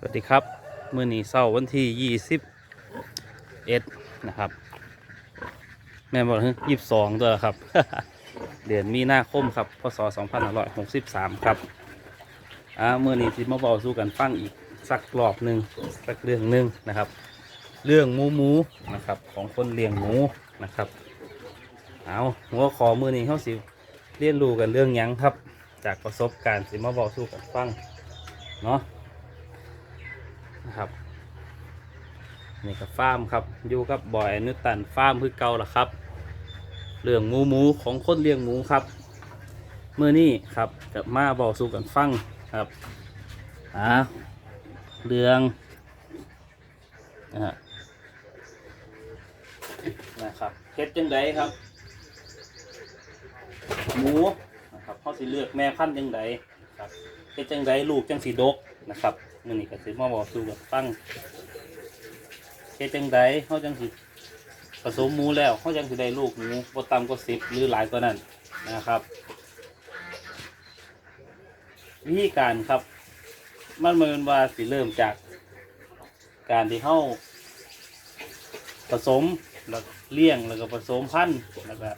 สวัสดีครับมื่อนี้เสาร์วันที่ยี่สิบเอ็ดนะครับ แม่บอกยี่สิบสองตัวครับ เดือนมีนาคมครับพศสองพันห้าร้อยหกสิบสามครับอ่ามื่อนี้ทีมาบอกสู้กันฟังอีกสักรอบหนึ่งสักเรื่องหนึ่งนะครับ เรื่องหมูหมูนะครับของคนเลี้ยงหมูนะครับเอาหัวขอมือนี้เขาสิเรียนรู้กันเรื่องยังครับ จากประสบการณ์สิมาบอกสู้กันฟังเนาะ นะครับนี่ก็ฟาร์มครับอยู่กับบอยอนุตันฟาร์มคือเก่าละครับเรื่องหมูหมูของคนเลี้ยงหมูครับเมื่อนี้ครับกับมาบอกสู่กันฟังครับอ่าเรื่องนะฮะนะครับเฮ็ดจังไดครับ หมูนะครับเขาสิเลือกแม่พันธุ์จังไดครับเฮ็ดจังไดลูกจังสีดกนะครับ มื่อนี้ก็สิมาบอกสู่กันฟังเฮ็ดจังไดเขาจังสิผสมหมูแล้วเขาจังสิได้ลูกหมูบ่ต่ำกว่าสิบหรือหลายกว่านั้นนะครับวิธีการครับ มันเหมือนว่าสิเริ่มจาก การที่เข้าผสมแล้วเลี้ยงแล้วก็ผสมพันธุ์แล้วก็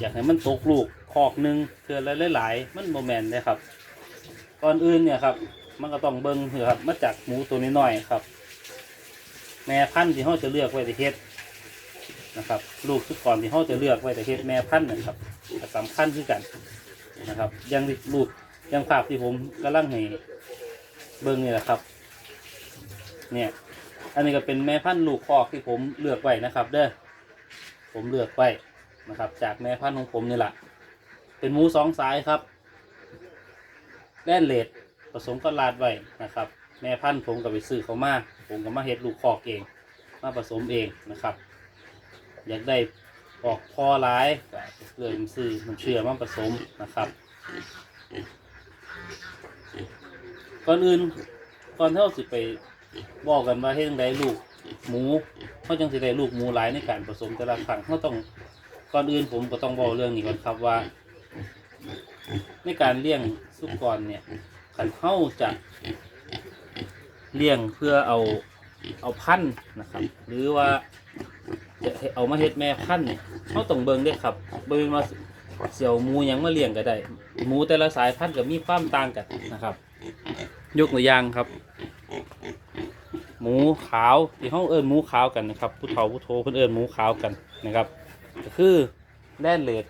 อยากให้มันตกลูกคอกหนึ่งเทือละหลายๆมันโมแมนเลยครับ ก่อนอื่นเนี่ยครับ มันก็ต้องเบิ้งเถอครับมาจากหมูตัวน้อยๆครับ แม่พันธุ์ที่เขาจะเลือกไว้แต่เฮ็ดนะครับ ลูกชุดก่อนที่เขาจะเลือกไว้แต่เฮ็ดแม่พันธุ์นะครับก็สำคัญคือกันนะครับ ยังลูกยังภาพที่ผมกำลังให้เบิ้งนี่แหละครับ เนี่ย อันนี้ก็เป็นแม่พันธุ์ลูกคอกที่ผมเลือกไว้นะครับ เด้อผมเลือกไว้นะครับ จากแม่พันธุ์ของผมนี่แหละเป็นหมูสองสายครับแล่นเลด ผสมกับลาดไว้นะครับ แม่พันธุ์ผมก็ไปซื้อเขามาผมก็มาเฮ็ดลูกคอกเอง มาผสมเองนะครับ อยากได้ออกพอร้ายก็เลยซื้อมันเชื่อมาผสมนะครับก่อนอื่นก่อนเท่าสิไปบอกกันว่าเฮ็ดจั่งใดลูกหมูเขาจังสิได้ลูกหมูหลายในการผสมแต่ละครั้งเขาต้องก่อนอื่นผมก็ต้องบอกเรื่องนี้ก่อนครับว่า ในการเลี้ยงสุกรเนี่ย ขันเข้าจะเลี้ยงเพื่อเอาเอาพันธุ์นะครับ หรือว่าจะเอามาเฮ็ดแม่พันธุ์เนี่ยเขาต้องเบิ่งเด้วยครับ เบิ่งว่าเสี่ยวหมูยังมาเลี้ยงก็ได้หมูแต่ละสายพันธุ์ก็มีความต่างกันนะครับ ยกตัวอย่างครับ หมูขาวที่ห้องเอิญหมูขาวกันนะครับผู้เฒ่าผู้โทเพิ่นเอิญหมูขาวกันนะครับ ก็คือแล่นเลด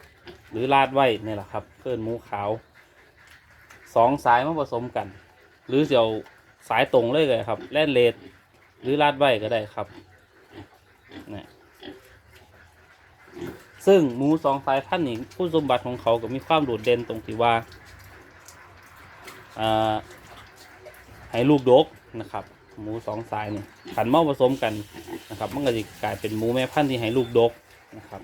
หรือลาดไว้นี่แหละครับเอิญหมูขาว สองสายมาผสมกัน หรือเสียวสายตรงเลยก็ได้ครับ แล่นเลดหรือลาดไว้ก็ได้ครับนซึ่งหมูสองสายพันธุ์นี้คุณสมบัติของเขาก็มีความโดดเด่นตรงที่ว่าอ่าให้ลูกดกนะครับหมูสองสายเนี่ยขันเมาผสมกันนะครับมันก็จะกลายเป็นหมูแม่พันธุ์ที่ให้ลูกดกนะครับ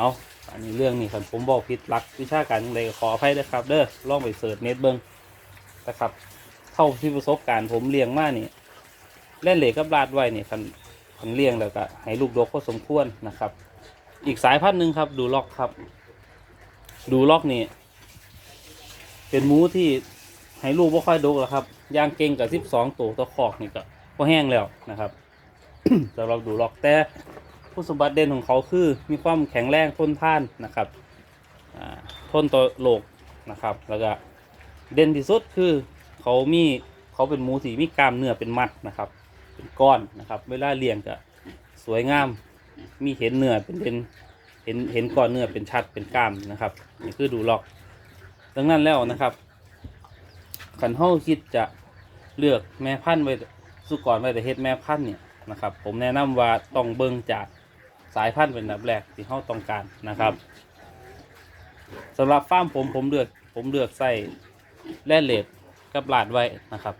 เอาอันนี้เรื่องนี้ขันผมบอกผิดหลักวิชาการอย่างไรขออภัยด้วยครับ เด้อลองไปเสิร์ชเน็ตเบิ้งนะครับเท่าที่ประสบการณ์ผมเลี้ยงมานี่เล่นเหล็กกับลาดไว้เนี่ยขันขันเลี้ยงแล้วก็ให้ลูกดกพอสมควรนะครับ อีกสายพันธุ์หนึ่งครับ ดูล็อกครับ ดูล็อกนี่เป็นหมูที่ให้ลูกบ่ค่อยดกแล้วครับย่างเก่งกับสิบสองตัวตัวคอกนี่ก็พอแห้งแล้วนะครับสำหรับดูล็อกแต่ ผู้สมบัติเด่นของเขาคือมีความแข็งแรงทนทานนะครับทนต่อโรคนะครับ แล้วก็เด่นที่สุดคือเขามีเขาเป็นหมูสีมีกล้ามเนื้อเป็นมัดนะครับ เป็นก้อนนะครับเวลาเลี้ยงก็สวยงามมีเห็นเนื้อเป็นเด่นเห็นเห็นก้อนเนื้อเป็นชัดเป็นกล้ามนะครับนี่คือดูล็อกดังนั้นแล้วนะครับขันเฮาคิดจะเลือกแม่พันธุ์ไว้สุกรไว้แต่เฮ็ดแม่พันธุ์เนี่ยนะครับ ผมแนะนำว่าต้องเบิ่งจาก สายพันธุ์เป็นอันดับแรกที่เฮาต้องการนะครับสำหรับฟาร์มผมผมเลือกผมเลือกใส่แร่เหล็กกับลาดไว้นะครับ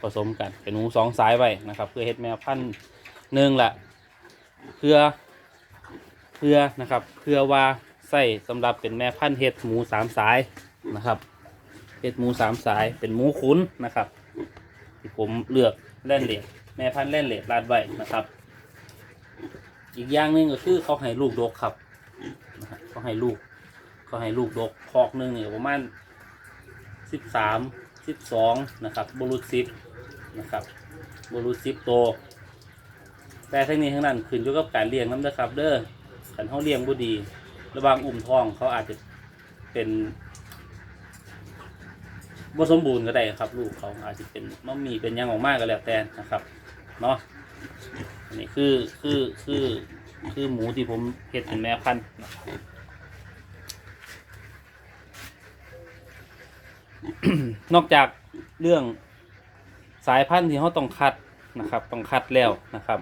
ผสมกันเป็นหมูสองสายไว้นะครับ เพื่อเฮ็ดแม่พันธุ์หนึ่งละเพื่อเพื่อนะครับเพื่อว่าใส่สำหรับเป็นแม่พันธุ์เฮ็ดหมูสามสายนะครับเห็ดหมูสามสายเป็นหมูขุนนะครับที่ผมเลือกแล่นเหล็กแม่พันธุ์แล่นเหล็กลาดไว้นะครับ อีกอย่างหนึ่งก็คือเขาให้ลูกดกครับนะฮะเขาให้ลูกเขาให้ลูกดกคอกหนึ่งเนี่ยประมาณสิบสามสิบสองนะครับบรุษสิบนะครับบรูซิปโต แต่ทั้งนี้ทั้งนั้นขึ้นอยู่กับการเลี้ยงน้ำนะครับ เด้อขันเขาเลี้ยงบ่ดี ระวางอุ้มท้องเขาอาจจะเป็นบ่สมบูรณ์ก็ได้ครับ ลูกเขาอาจจะเป็นมัมมีเป็นยังออกมากก็แล้วแต่นะครับเนาะ อันนี้คือคือคือคือหมูที่ผมเห็ดเป็นแม่พันธุ์นะครับนอกจากเรื่องสายพันธุ์ที่เขาต้องคัดนะครับต้องคัดแล้วนะครับ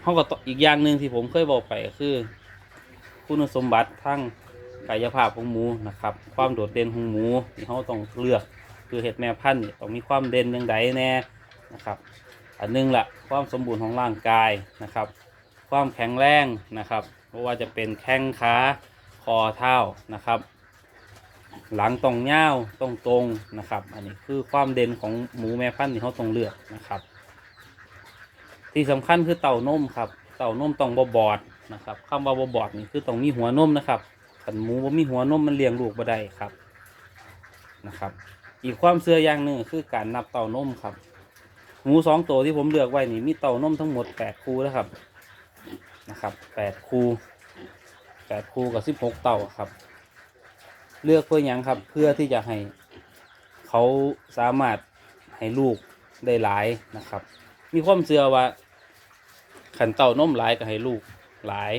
เขาก็อีกอย่างหนึ่งที่ผมเคยบอกไปก็คือ คุณสมบัติทั้งกายภาพของหมูนะครับ ความโดดเด่นของหมูที่เขาต้องเลือกคือเห็ดแม่พันธุ์ต้องมีความเด่นย่างใดแน่ นะครับ อันหนึงละความสมบูรณ์ของร่างกายนะครับ ความแข็งแรงนะครับเพราะว่าจะเป็นแข้งขาคอเท้านะครับ หลังตรงเง้าตรงตรงนะครับ อันนี้คือความเด่นของหมูแม่พันธุ์ที่เขาต้องเลือกนะครับ ที่สำคัญคือเต่านมครับ เต่านมต้องบบอดนะครับคำว่าบบอดนี่คือต้องมีหัวนมนะครับขันหมูว่ามีหัวนมมันเลี้ยงลูกบ่ได้ครับนะครับ อีกความเชื่ออย่างหนึ่งคือการนับเต่านมครับ หมูสองตัวที่ผมเลือกไว้นี่มีเต่านมทั้งหมดแปดคูแล้วครับนะครับแปดคูแปดคูกับสิบหกเต่าครับ เลือกเพื่อหยังครับเพื่อที่จะให้เขาสามารถให้ลูกได้หลายนะครับ มีความเชื่อว่าขันเต่านมหลายก็ให้ลูกหลาย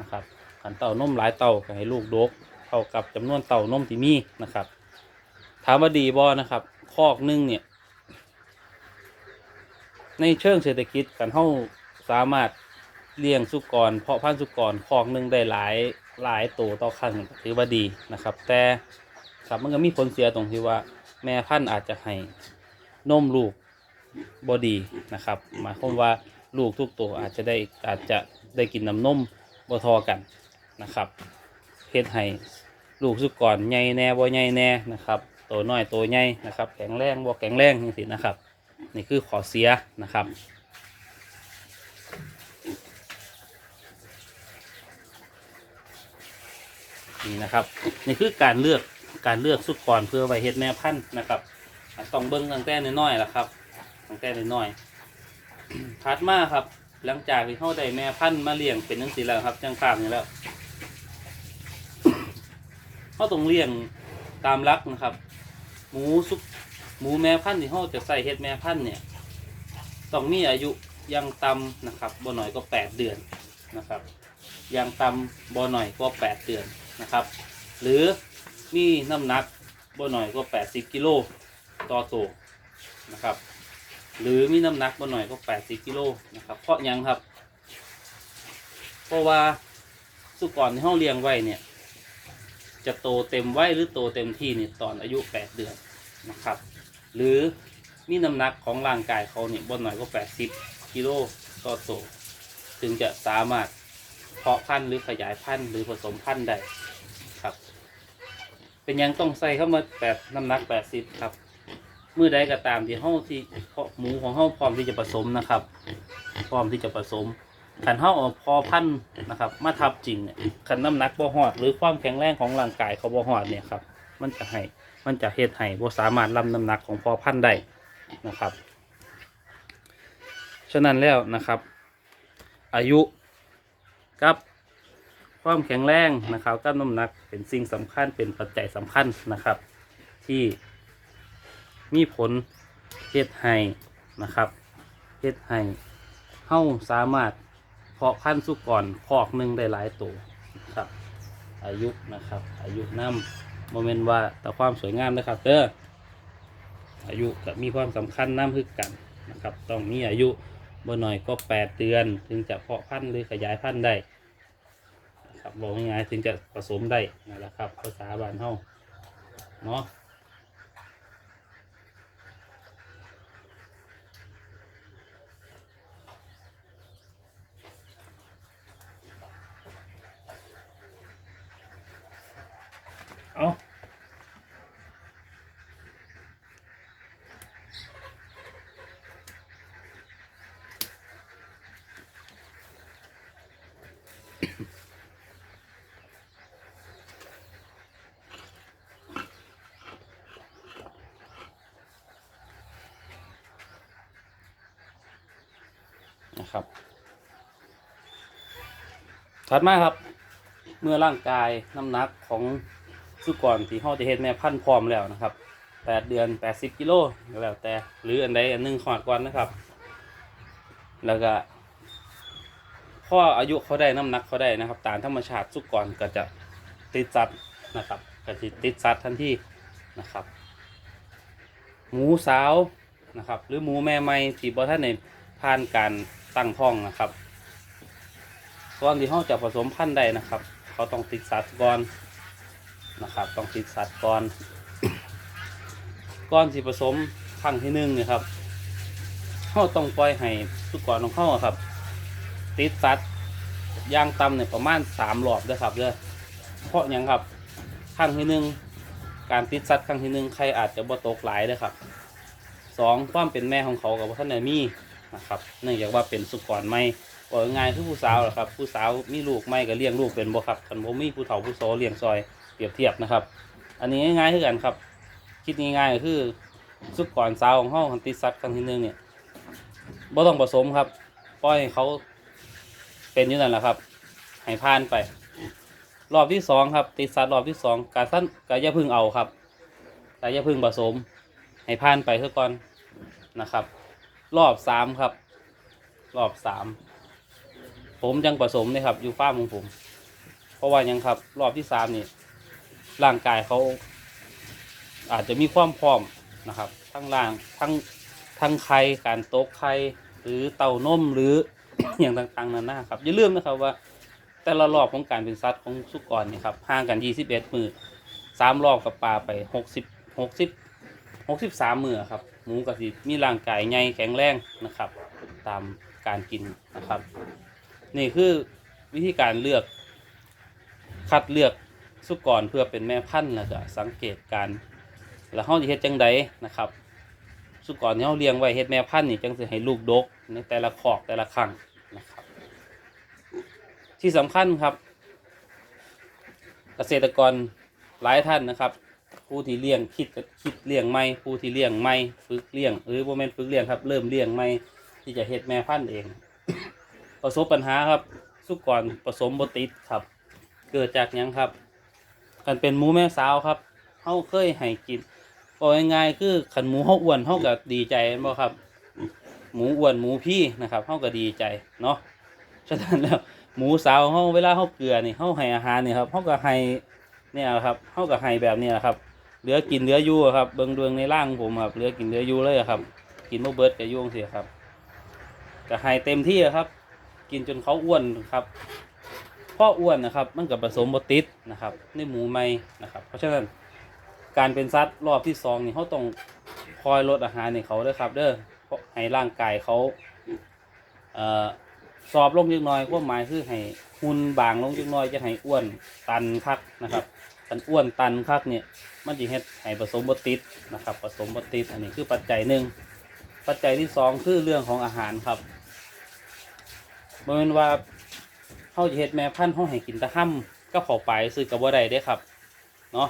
นะครับขันเต่านมหลายเต่าก็ให้ลูกดกเท่ากับจำนวนเต่านมที่มีนะครับ ถามว่าดีบ่นะครับคอกหนึงเนี่ย ในเชิงเศรษฐกิจกันเฮาสามารถเลี้ยงสุกร เพาะพันธุ์สุกรคอกหนึ่งได้หลายหลายตัวต่อครั้งถือว่าดีนะครับ แต่ครับมันก็มีผลเสียตรงที่ว่าแม่พันธุ์อาจจะให้นมลูกบอดีนะครับหมายความว่าลูกทุกตัวอาจจะได้อาจจะได้กินน้ำนมบ่ทอกันนะครับเฮ็ดให้ลูกสุกรใหญ่แน่บ่ใหญ่แน่นะครับตัวน้อยตัวใหญ่นะครับ แข็งแรงบ่แข็งแรงจังซี่นะครับ นี่คือขอเสียนะครับนี่นะครับนี่คือการเลือกการเลือกสุกรเพื่อไว้เฮ็ดแม่พันธุ์นะครับต้องเบิ้งตั้งแต่น้อยๆละครับตั้งแต่น้อยๆถัดมาครับ หลังจากที่เขาได้แม่พันธุ์มาเลี้ยงเป็นจังซี่แล้วครับจังภาพนี้แล้วเขาต้องเลี้ยงตามรักนะครับ หมูสุก มูแม่พันธุ์ที่เขาจะใส่เห็ดแม่พันธุ์เนี่ยต้องมีอายุยังต่ำนะครับบ่หน่อยก็แปดเดือนนะครับยังต่ำบ่หน่อยก็แปดเดือนนะครับ หรือมีน้ำหนักบ่หน่อยก็แปดสิบกิโลต่อตัวนะครับหรือมีน้ำหนักบ่หน่อยก็แปดสิบกิโลนะครับเพราะยังครับ เพราะว่าสุกรที่เขาเลี้ยงไว้เนี่ยจะโตเต็มไว้หรือโตเต็มที่เนี่ยตอนอายุแปดเดือนนะครับ หรือมีน้ำหนักของร่างกายเขาเนี่ยบนหน่อยก็80กิโลต่อตัวถึงจะสามารถเพาะพันธุ์หรือขยายพันธุ์หรือผสมพันธุ์ได้ครับ เป็นยังต้องใส่เข้ามาแปดน้ำหนัก80ครับเมื่อใดก็ตามที่เฮาที่เพาะหมูของเฮาพร้อมที่จะผสมนะครับ พร้อมที่จะผสมขันเฮาเอาพอพันธุ์นะครับ มาทับจริงเนี่ยขันน้ำหนักบ่หอด หรือความแข็งแรงของร่างกายเขาบ่หอดเนี่ยครับ มันจะให้ มันจะเฮ็ดให้บ่สามารถรับน้ำหนักของพอพันธุ์ได้นะครับ ฉะนั้นแล้วนะครับ อายุกับความแข็งแรงนะครับกับน้ำหนักเป็นสิ่งสำคัญเป็นปัจจัยสำคัญนะครับ ที่มีผลเฮ็ดให้นะครับเฮ็ดให้เฮาสามารถเพาะพันธุ์สุกรคอกหนึ่งได้หลายตัวนะครับ อายุนะครับ อายุน้ำ โมเมนต์ว่าแต่ความสวยงามนะครับเด้ออายุก็มีความสำคัญน้ำพึกกันนะครับ ต้องมีอายุบ่หน่อยก็แปดเดือน ถึงจะเพาะพันธุ์หรือขยายพันธุ์ได้นะครับบอกง่ายๆถึงจะผสมได้นั่นแหละครับภาษาบ้านเฮาเนาะ นะครับ ถัดมาครับ เมื่อร่างกายน้ำหนักของสุกรที่เขาจะเห็นแม่พันพร้อมแล้วนะครับแปดเดือนแปดสิบกิโลแล้วแต่หรืออันใดอันหนึงขอดก่อนนะครับ แล้วก็พ่ออายุเขาได้น้ำหนักเขาได้นะครับ ตามธรรมชาติสุกรก็จะติดสัตว์นะครับก็จะติดสัตว์ทันทีนะครับ หมูสาวนะครับ หรือหมูแม่ไม่ที่บ่ท่านในผ่านการ ตั้งท้องนะครับก่อนที่เขาจะผสมพันธุ์ได้นะครับ เขาต้องติดสัตว์ก่อนนะครับ ต้องติดสัตว์ก่อนก่อนที่ผสมครั้งที่หนึ่งเนะครับเขาต้องปล่อยให้สุกรของเขาครับ ติดสัตว์ย่างต่ำเนี่ยประมาณสามรอบเด้อครับเด้อเพราะหยังครับครั้งที่หนึ่งการติดสัตว์ครั้งที่หนึ่งใครอาจจะบ่ตกหลายเด้อครับสองความเป็นแม่ของเขากับท่านได้มี นะครับเนื่องจากว่าเป็นสุกรไม่บอกง่ายคือผู้สาวแหละครับ ผู้สาวมีลูกไม่ก็เลี้ยงลูกเป็นบ่ครับคันบ่มีผู้เฒ่าผู้โซเลี้ยงซอยเปรียบเทียบนะครับ อันนี้ง่ายๆคือกันครับ คิดง่ายๆก็คือสุกรสาวของเขาคันติดสัตว์ครั้งที่หนึ่งเนี่ยบ่ต้องผสมครับปล่อยให้เขาเป็นอยู่นั่นแหละครับให้ผ่านไปรอบที่สองครับติดสัตว์รอบที่สองการสั้นกาย่าพึ่งเอาครับกาย่าพึ่งผสมให้ผ่านไปซะก่อนนะครับ รอบสามครับ รอบสามผมยังผสมเลยครับ อยู่ฟ้ามของผม เพราะว่ายังครับ รอบที่สามนี่ร่างกายเขาอาจจะมีความพร้อมนะครับ ทั้งล่างทั้งทั้งไข่การโต๊ะไข่หรือเต่านมหรืออย่างต่างๆนานาครับอย่าลืมนะครับว่า แต่ละรอบของการเป็นสัตว์ของสุกรนี่ครับห่างกัน 21 มือสามรอบกับปลาไป 60 60 63 มือครับ หมูกับสิมีร่างกายใหญ่แข็งแรงนะครับ ตามการกินนะครับ นี่คือวิธีการเลือก คัดเลือกสุกรเพื่อเป็นแม่พันธุ์แล้วก็สังเกตการแล้วเขาจะเฮ็ดจังใดนะครับ สุกรที่เขาเลี้ยงไว้เฮ็ดแม่พันธุ์นี่จังสิให้ลูกดกในแต่ละคอกแต่ละครั้งนะครับ ที่สำคัญครับ เกษตรกรหลายท่านนะครับ ผู้ที่เลี้ยงคิดคิดเลี้ยงไม่ผู้ที่เลี้ยงไม่ฝึกเลี้ยงหรือโมเมนต์ฝึกเลี้ยงครับ เริ่มเลี้ยงไม่ที่จะเฮ็ดแม่พันธุ์เอง ประสบปัญหาครับ สุกรผสมบติดครับ เกิดจากยังครับ กันเป็นหมูแม่สาวครับเขาเคยให้กินบอกง่ายๆคือขันหมูเขาอ้วนเขาก็ดีใจนบ่ครับ หมูอ้วนหมูพี่นะครับเขาก็ดีใจเนาะฉะนั้นแล้วหมูสาวเขาเวลาเขาเกลือนี่เขาให้อาหารนี่ครับเขาก็ให้เนี่ยครับเขาก็ให้แบบนี้แหละครับ เหลือกินเหลืออยู่ครับเบิ่งเบิ่งในร่างผมครับเหลือกินเหลืออยู่เลยครับ กินโมเบิร์ดกับยุ่งเสียครับก็ให้เต็มที่ครับ กินจนเขาอ้วนครับเพราะอ้วนนะครับ มันกับผสมบติดนะครับในหมูไม่นะครับ เพราะฉะนั้นการเป็นซัดรอบที่สองนี่เขาต้องคอยลดอาหารในเขาด้วยครับ เด้อเพราะให้ร่างกายเขาเอ่อสอบลงจักหน่อยความหมายคือให้หุ่นบางลงจักหน่อยจะให้อ้วนตันคักนะครับ ตันอ้วนตันคักเนี่ยมันจะเฮ็ดให้ผสมบติดนะครับผสมบติดอันนี้คือปัจจัยหนึ่งปัจจัยที่สองคือเรื่องของอาหารครับบ่แม่นว่าเฮาจะเฮ็ดแม่พันธุ์เฮาให้กินตะห้ำก็เข้าไปซื้อกับบ่ได้เด้ครับเนาะ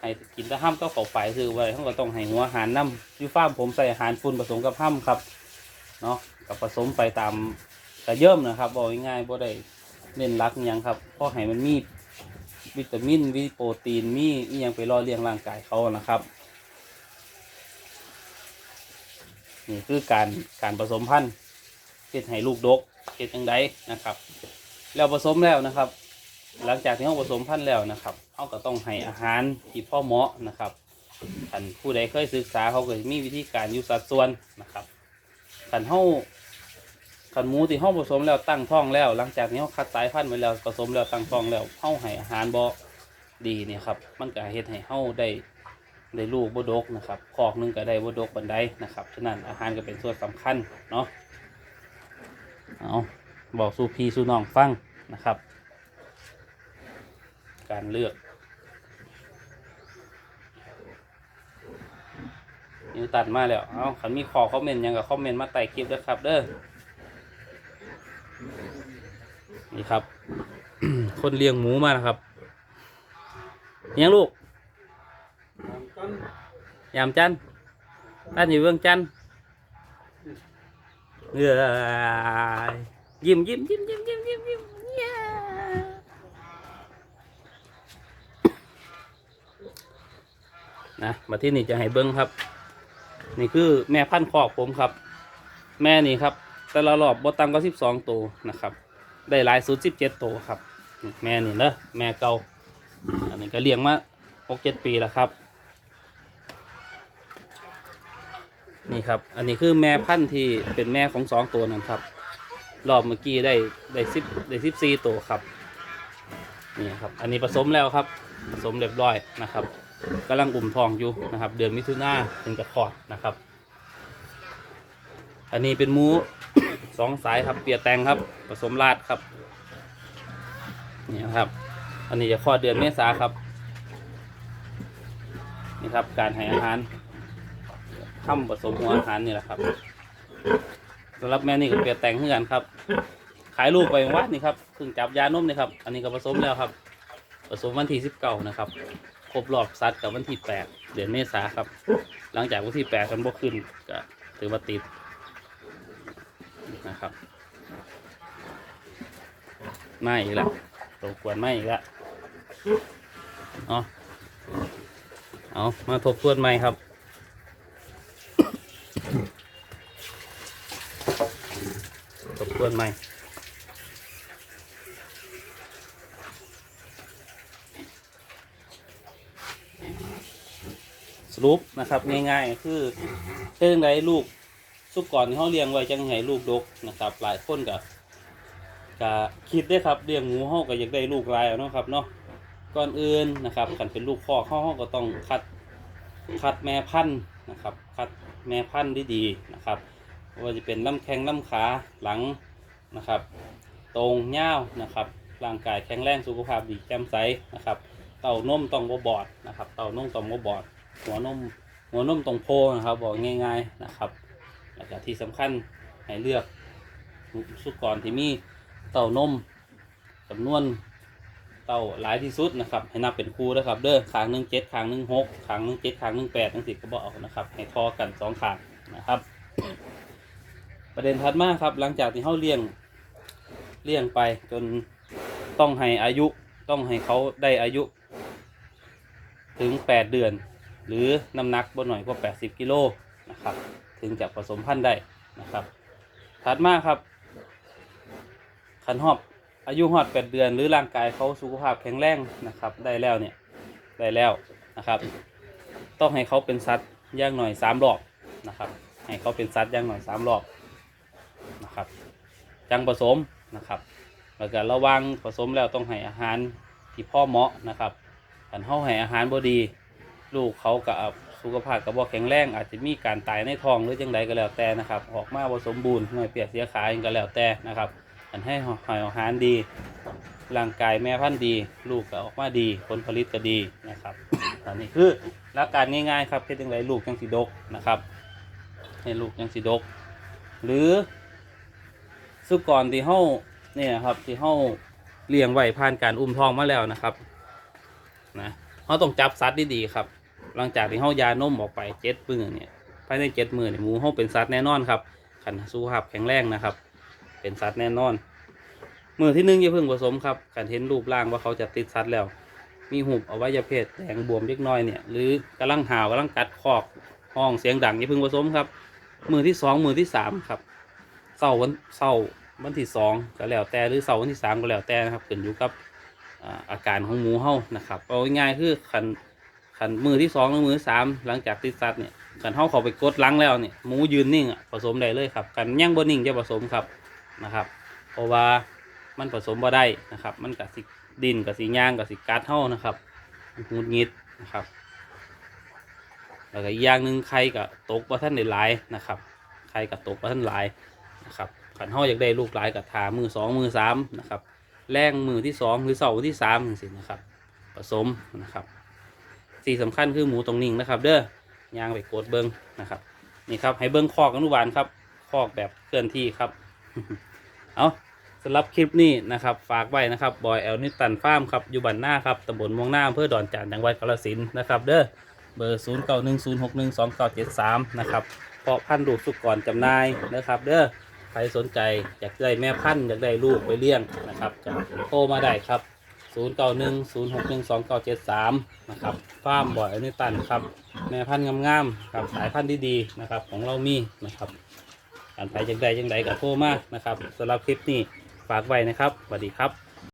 ให้กินตะห้ำก็เข้าไปซื้อได้เฮาก็ต้องให้หัวอาหารนํอยู่ฟามผมใส่อาหารฝุ่นผสมกับห้ำครับเนาะกับผสมไปตามแต่เยิ่มนะครับบอกง่ายๆบ่ได้เน้นรักยังครับเพราะให้มันมี วิตามินวิโปรตีนมีอิหยังไปรอเลี้ยงร่างกายเขานะครับ นี่คือการการผสมพันธุ์เฮ็ดให้ลูกดกเฮ็ดจังไดนะครับ แล้วผสมแล้วนะครับ หลังจากที่เขาผสมพันธุ์แล้วนะครับเขาก็ต้องให้อาหารที่พ่อเหมาะนะครับท่านผู้ใดเคยศึกษาเขาก็มีวิธีการอยู่สัดส่วนนะครับท่านเขา ขันหมูที่ห้องผสมแล้วตั้งท้องแล้ว หลังจากนี้เขาคัดสายพันธุ์ไว้แล้วผสมแล้วตั้งท้องแล้วเข้าให้อาหารบ่ดีเนี่ยครับ มันก็เฮ็ดให้เฮาได้ได้ลูกบดกนะครับคอกนึงก็ได้บดกบันไดนะครับฉะนั้นอาหารก็เป็นส่วนสำคัญเนาะเอาบอกสู่พี่สู่น้องฟังนะครับ การเลือกนิวตันมาแล้ว เอาขันมีขอคอมเมนต์ยังกับคอมเมนต์มาใต้คลิปด้วยครับเด้อ นี่ครับ คนเลี้ยงหมูมานะครับยังลูกยามจันทร์ท่านอยู่เบื้องจันทร์เอ้ยยิ้มยิ้มยิ้มยิ้มยิ้มยิ้มยิ้มเย้นะมาที่นี่จะให้เบิ้งครับ นี่คือแม่พันธุ์คอกผมครับ แม่นี่ครับ แต่ละรอบบต่ำก็สิบสองตัวนะครับ ได้หลายสุดสิบเจ็ดตัวครับ แม่นี่เนอะแม่เก่าอันนี้ก็เลี้ยงมาหกเจ็ดปีแล้วครับ นี่ครับ อันนี้คือแม่พันธุ์ที่เป็นแม่ของสองตัวนั่นครับ รอบเมื่อกี้ได้ได้สิบได้สิบสี่ตัวครับ นี่ครับ อันนี้ผสมแล้วครับ ผสมเรียบร้อยนะครับกำลังอุ่มทองอยู่นะครับ เดือนมิถุนาถึงจะคลอดนะครับ อันนี้เป็นมู สองสายครับเปียแตงครับ ผสมลาดครับนี่ครับ อันนี้จะคลอดเดือนเมษาครับ นี่ครับการให้อาหารค่ำผสมหัวอาหารนี่แหละครับสำหรับแม่นี่ก็เปียแตงเหมือนกันครับ ขายลูกไปวัดนี่ครับเพิ่งจับยานมนี่ครับ อันนี้ก็ผสมแล้วครับ ผสมวันที่สิบเก้านะครับครบรอบซัดกับวันที่แปดเดือนเมษาครับ หลังจากวันที่แปดกันบกขึ้นก็ถือว่าติด นะครับไม่อีกแล้วตกวนไม่อีกแล้วเอาเอามาทบทวนใหม่ครับทบทวนใหม่สรุปนะครับง่ายๆคือเรื่องใดลูก สุกก่อนที่เขาเลี้ยงไว้จังไงลูกดกนะครับ หลายคนกับก็คิดได้ครับเลี้ยงหมูเขาก็อยากได้ลูกลายเนาะครับเนาะก่อนอื่นนะครับขันเป็นลูกพ่อเขาเขาก็ต้องคัดคัดแม่พันธุ์นะครับ คัดแม่พันธุ์ดีๆนะครับว่าจะเป็นลำแข้งลำขาหลังนะครับ ตรงเง่านะครับร่างกายแข็งแรงสุขภาพดีแจ่มใสนะครับ เต่านมต้องบ่บอดนะครับ เต่านมต้องบ่บอด หัวนมหัวนมตรงโพนะครับบอกง่าย ๆนะครับ แล้วก็ที่สำคัญให้เลือกสุกรที่มีเต่านมจำนวนเต่าหลายที่สุดนะครับ ให้นับเป็นคู่นะครับ เด้อขางหนึ่งเจ็ดขางหนึ่งหกขางหนึ่งเจ็ดขางหนึ่งแปดทั้งสิบก็บอกนะครับ ให้ทอกันสองขางนะครับ ประเด็นถัดมาครับ หลังจากที่เขาเลี้ยงเลี้ยงไปจนต้องให้อายุต้องให้เขาได้อายุ ถึง 8 เดือน หรือน้ำหนักบ่หน่อยกว่า 80 กิโลนะครับ ถึงจะผสมพันธุ์ได้นะครับถัดมาครับขันหอบอายุหอด8เดือน หรือร่างกายเขาสุขภาพแข็งแรงนะครับ ได้แล้วเนี่ยได้แล้วนะครับ ต้องให้เขาเป็นสัตว์ย่างหน่อย3รอบนะครับ ให้เขาเป็นสัตว์ย่างหน่อย3รอบนะครับจังผสมนะครับแล้วก็ระวังผสมแล้วต้องให้อาหารที่พ่อเหมาะนะครับขันเฮาให้อาหารบดี ลูกเขากับ สุขภาพกับบ่แข็งแรง อาจจะมีการตายในท้องหรือจังใดก็แล้วแต่นะครับ ออกมาบสมบูรณ์หน่วยเปียกเสียขายก็แล้วแต่นะครับขันให้ให้อาหารดีร่างกายแม่พันธุ์ดี ลูกก็ออกมาดีผลผลิตก็ดีนะครับอันนี้คือหลักการง่ายๆครับเฮ็ดจังไดลูกจังสิดกนะครับให้ลูกจังสิดก หรือสุกรที่เฮาเนี่ยครับที่เฮาเลี้ยงไว้ผ่านการอุ้มท้องมาแล้วนะครับนะเขาต้องจับสัตว์ดีๆครับ หลังจากที่เขายานมออกไปเจ็ดมือเนี่ยภายในเจ็ดมือเนี่ยหมูเขาเป็นสัตว์แน่นอนครับขันสุขภาพแข็งแรงนะครับ เป็นสัตว์แน่นอน มือที่หนึ่งอย่าเพิ่งผสมครับขันเห็นรูปร่างว่าเขาจะติดสัตว์แล้ว มีหุบอวัยวะเพศแดงบวมเล็กน้อยเนี่ยหรือกำลังหาวกำลังกัดคอกห้องเสียงดังอย่าเพิ่งผสมครับ มือที่สองมือที่สามครับเสาวันเสาวันที่สองก็แล้วแต่หรือเสาวันที่สามก็แล้วแต่นะครับขึ้นอยู่กับอาอาการของหมูเฮานะครับเอาง่ายๆคือขัน ขันมือที่สองหรือมือสามหลังจากติดสัตว์เนี่ยขันเฮาเขาไปกดหลังแล้วเนี่ยหมูยืนนิ่งอะผสมได้เลยครับกันย่างบนนิ่งจะผสมครับนะครับเพราะว่ามันผสมบ่ได้นะครับ มันกับสิดินกับสิย่างกับสิกัดเฮานะครับหงุดหงิดนะครับแล้วก็อย่างหนึ่งไข่กับตกว่าท่านได้หลายนะครับไข่กับตกว่าท่านหลายนะครับขันเฮาอยากได้ลูกหลายกับทามือสองมือสามนะครับแรงมือที่สองหรือเสาที่สามสินะครับผสมนะครับ สิ่งสำคัญคือหมูตรงนิ่งนะครับ เด้อยางไปโกดเบิ้งนะครับ นี่ครับให้เบิ้งคอกอนุบาลครับคอกแบบเคลื่อนที่ครับ เอาสำหรับคลิปนี้นะครับ ฝากไว้นะครับบอยแอลนิตันฟาร์มครับอยู่บ้านหน้าครับตำบลมวงหน้าอำเภอดอนจานจังหวัดกาฬสินธุ์นะครับ เด้อเบอร์ศูนย์เก้าหนึ่งศูนย์หกหนึ่งสองเก้าเจ็ดสามนะครับเพาะพันธุ์ลูกสุกรจำหน่ายนะครับ เด้อใครสนใจอยากได้แม่พันธุ์อยากได้ลูกไปเลี้ยงนะครับก็โทรมาได้ครับ 0 9 1 0 6 1 2 9 7 3นะครับฟาร์มบ่อยอนิตันครับแม่พันธุ์งามๆครับสายพันธุ์ดีๆนะครับของเรามีนะครับการไปจังใดจังใดกับโทรมากนะครับสำหรับคลิปนี้ฝากไว้นะครับสวัสดีครับ